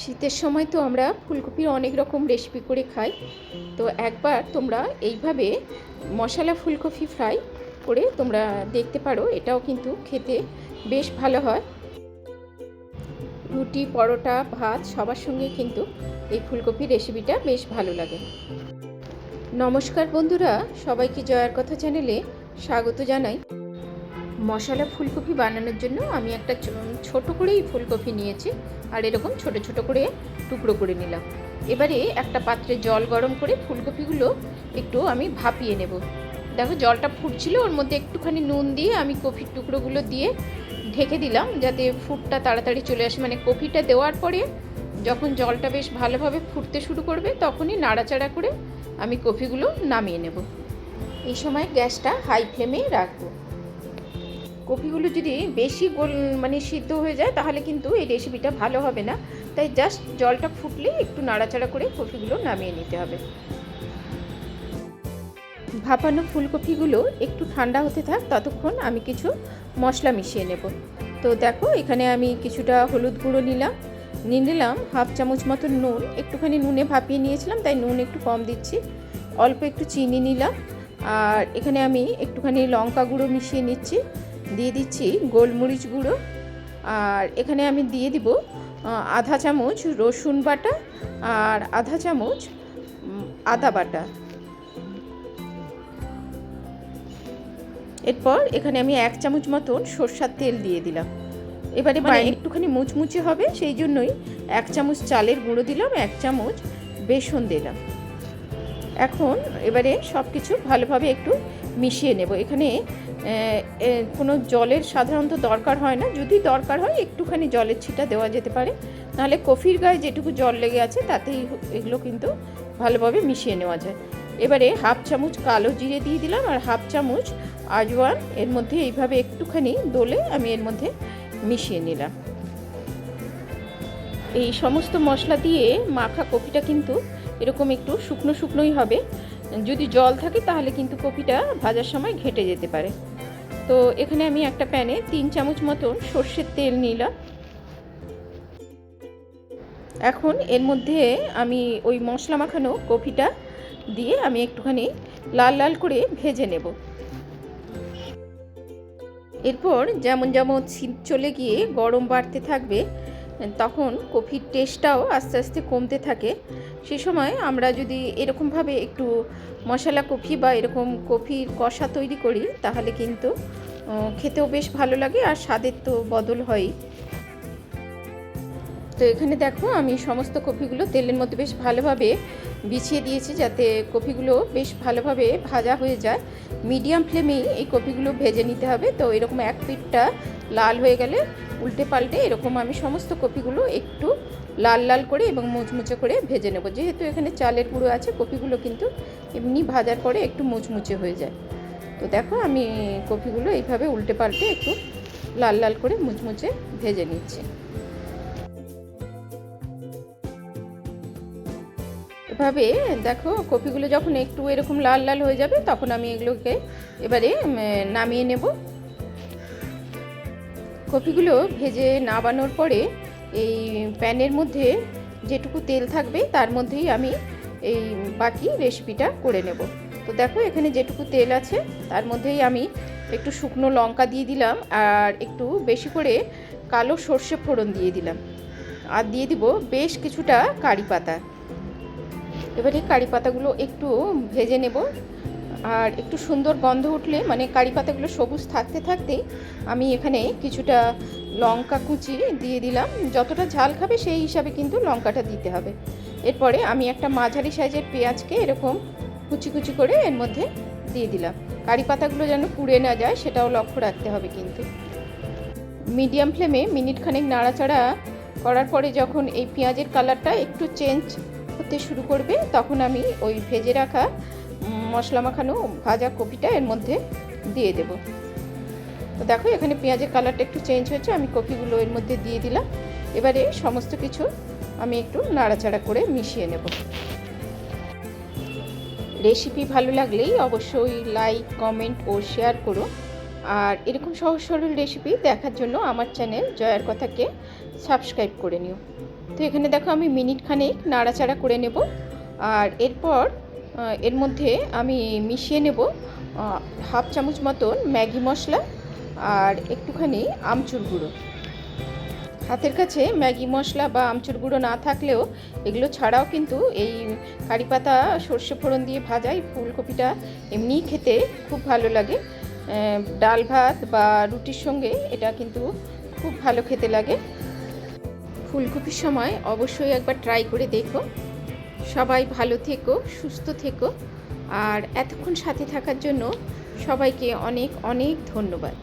শীতের সময় তো আমরা ফুলকপির অনেক রকম রেসিপি করে খাই। তো একবার তোমরা এইভাবে মশলা ফুলকপি ফ্রাই করে তোমরা দেখতে পারো, এটাও কিন্তু খেতে বেশ ভালো হয়। রুটি, পরোটা, ভাত সবার সঙ্গে কিন্তু এই ফুলকপির রেসিপিটা বেশ ভালো লাগে। নমস্কার বন্ধুরা, সবাইকে জয়ার কথা চ্যানেলে স্বাগত জানাই। মশলা ফুলকপি বানানোর জন্য আমি একটা ছোট করেই ফুলকপি নিয়েছি। আর এরকম ছোট ছোট করে টুকরো করে নিলাম। এবারে একটা পাত্রে জল গরম করে ফুলকপিগুলো একটু আমি ভাপিয়ে নেব। দেখো জলটা ফুটছিল, ওর মধ্যে একটুখানি নুন দিয়ে আমি কপির টুকরোগুলো দিয়ে ঢেকে দিলাম, যাতে ফুটটা তাড়াতাড়ি চলে আসে। মানে কপিটা দেওয়ার পরে যখন জলটা বেশ ভালোভাবে ফুটতে শুরু করবে, তখনই নাড়াচাড়া করে আমি কপিগুলো নামিয়ে নেব। এই সময় গ্যাসটা হাই ফ্লেমে রাখব। কপিগুলো যদি বেশি গোল মানে সিদ্ধ হয়ে যায়, তাহলে কিন্তু এই রেসিপিটা ভালো হবে না। তাই জাস্ট জলটা ফুটলে একটু নাড়াচাড়া করে কপিগুলো নামিয়ে নিতে হবে। ভাপানো ফুলকপিগুলো একটু ঠান্ডা হতে থাক, ততক্ষণ আমি কিছু মশলা মিশিয়ে নেব। তো দেখো, এখানে আমি কিছুটা হলুদ গুঁড়ো নিলাম। নিয়ে নিলাম হাফ চামচ মতো নুন। একটুখানি নুনে ভাপিয়ে নিয়েছিলাম, তাই নুন একটু কম দিচ্ছি। অল্প একটু চিনি নিলাম। আর এখানে আমি একটুখানি লঙ্কা গুঁড়ো মিশিয়ে নিচ্ছি। দিয়ে দিচ্ছি গোলমরিচ গুঁড়ো। আর এখানে আমি দিয়ে দিব আধা চামচ রসুন বাটা আর আধা চামচ আদা বাটা। এরপর এখানে আমি এক চামচ মতন সর্ষার তেল দিয়ে দিলাম। এবারে মানে একটুখানি মুচমুচে হবে সেই জন্যই এক চামচ চালের গুঁড়ো দিলাম এক চামচ বেসন দিলাম। এখন এবারে সব কিছু ভালোভাবে একটু মিশিয়ে নেব। এখানে কোনো জলের সাধারণত দরকার হয় না। যদি দরকার হয়, একটুখানি জলের ছিটা দেওয়া যেতে পারে। নাহলে কফির গায়ে যেটুকু জল লেগে আছে, তাতেই এগুলো কিন্তু ভালোভাবে মিশিয়ে নেওয়া যায়। এবারে হাফ চামচ কালো জিরে দিয়ে দিলাম, আর হাফ চামচ আজওয়ান। এর মধ্যে এইভাবে একটুখানি দোলে আমি এর মধ্যে মিশিয়ে নিলাম। এই সমস্ত মশলা দিয়ে মাখা কপিটা কিন্তু এরকম একটু শুকনো শুকনোই হবে। যদি জল থাকে, তাহলে কিন্তু কপিটা ভাজার সময় ঘেটে যেতে পারে। তো এখানে আমি একটা প্যানে তিন চামচ মতন সর্ষের তেল নিলাম। এখন এর মধ্যে আমি ওই মশলা মাখানো কপিটা দিয়ে আমি একটুখানি লাল লাল করে ভেজে নেব। এরপর যেমন যেমন শীত চলে গিয়ে গরম বাড়তে থাকবে, তখন কফির টেস্টটাও আস্তে আস্তে কমতে থাকে। সে সময় আমরা যদি এরকমভাবে একটু মশলা কফি বা এরকম কফির কষা তৈরি করি, তাহলে কিন্তু খেতেও বেশ ভালো লাগে আর স্বাদের তো বদল হয়ই। তো এখানে দেখো আমি সমস্ত কপিগুলো তেলের মধ্যে বেশ ভালোভাবে বিছিয়ে দিয়েছি যাতে কপিগুলো বেশ ভালোভাবে ভাজা হয়ে যায়। মিডিয়াম ফ্লেমেই এই কপিগুলো ভেজে নিতে হবে। তো এরকম এক পিঠটা লাল হয়ে গেলে উল্টে পাল্টে এরকম আমি সমস্ত কপিগুলো একটু লাল লাল করে এবং মুচমুচে করে ভেজে নেব। যেহেতু এখানে চালের গুঁড়ো আছে, কপিগুলো কিন্তু এমনি ভাজার পরে একটু মুচমুচে হয়ে যায়। তো দেখো, আমি কপিগুলো এইভাবে উল্টে পাল্টে একটু লাল লাল করে মুচমুচে ভেজে নিচ্ছি। এভাবে দেখো, কপিগুলো যখন একটু এরকম লাল লাল হয়ে যাবে, তখন আমি এগুলোকে এবারে নামিয়ে নেব। কপিগুলো ভেজে নামানোর পরে এই প্যানের মধ্যে যেটুকু তেল থাকবে, তার মধ্যেই আমি এই বাকি রেসিপিটা করে নেব। তো দেখো, এখানে যেটুকু তেল আছে, তার মধ্যেই আমি একটু শুকনো লঙ্কা দিয়ে দিলাম আর একটু বেশি করে কালো সর্ষে ফোড়ন দিয়ে দিলাম। আর দিয়ে দিব বেশ কিছুটা কারি পাতা। এবারে কারি পাতাগুলো একটু ভেজে নেব। আর একটু সুন্দর গন্ধ উঠলে মানে কারি পাতাগুলো সবুজ থাকতে থাকতেই আমি এখানে কিছুটা লঙ্কা কুচি দিয়ে দিলাম। যতটা ঝাল খাবে সেই হিসাবে কিন্তু লঙ্কাটা দিতে হবে। এরপরে আমি একটা মাঝারি সাইজের পেঁয়াজকে এরকম কুচি কুচি করে এর মধ্যে দিয়ে দিলাম। কারি পাতাগুলো যেন পুড়ে না যায়, সেটাও লক্ষ্য রাখতে হবে কিন্তু। মিডিয়াম ফ্লেমে মিনিট খানেক নাড়াচাড়া করার পরে যখন এই পেঁয়াজের কালারটা একটু চেঞ্জ হতে শুরু করবে, তখন আমি ওই ভেজে রাখা মশলা মাখানো ভাজা কপিটা এর মধ্যে দিয়ে দেব। তো দেখো, এখানে পেঁয়াজের কালারটা একটু চেঞ্জ হয়েছে, আমি কপিগুলো এর মধ্যে দিয়ে দিলাম। এবারে সমস্ত কিছু আমি একটু নাড়াচাড়া করে মিশিয়ে নেব। রেসিপি ভালো লাগলেই অবশ্যই লাইক, কমেন্ট ও শেয়ার করো। আর এরকম সহজ সরল রেসিপি দেখার জন্য আমার চ্যানেল জয়ার কথাকে সাবস্ক্রাইব করে নিও। তো এখানে দেখো আমি মিনিট খানেক নাড়াচাড়া করে নেব। আর এরপর এর মধ্যে আমি মিশিয়ে নেব হাফ চামচ মতন ম্যাগি মশলা আর একটুখানি আমচুর গুঁড়ো। হাতের কাছে ম্যাগি মশলা বা আমচুর গুঁড়ো না থাকলেও এগুলো ছাড়াও কিন্তু এই কারি পাতা, সর্ষে ফোড়ন দিয়ে ভাজা এই ফুলকপিটা এমনিই খেতে খুব ভালো লাগে। ডাল ভাত বা রুটির সঙ্গে এটা কিন্তু খুব ভালো খেতে লাগে। ফুলকপির সময় অবশ্যই একবার ট্রাই করে দেখো। সবাই ভালো থেকো, সুস্থ থেকো। আর এতক্ষণ সাথে থাকার জন্য সবাইকে অনেক অনেক ধন্যবাদ।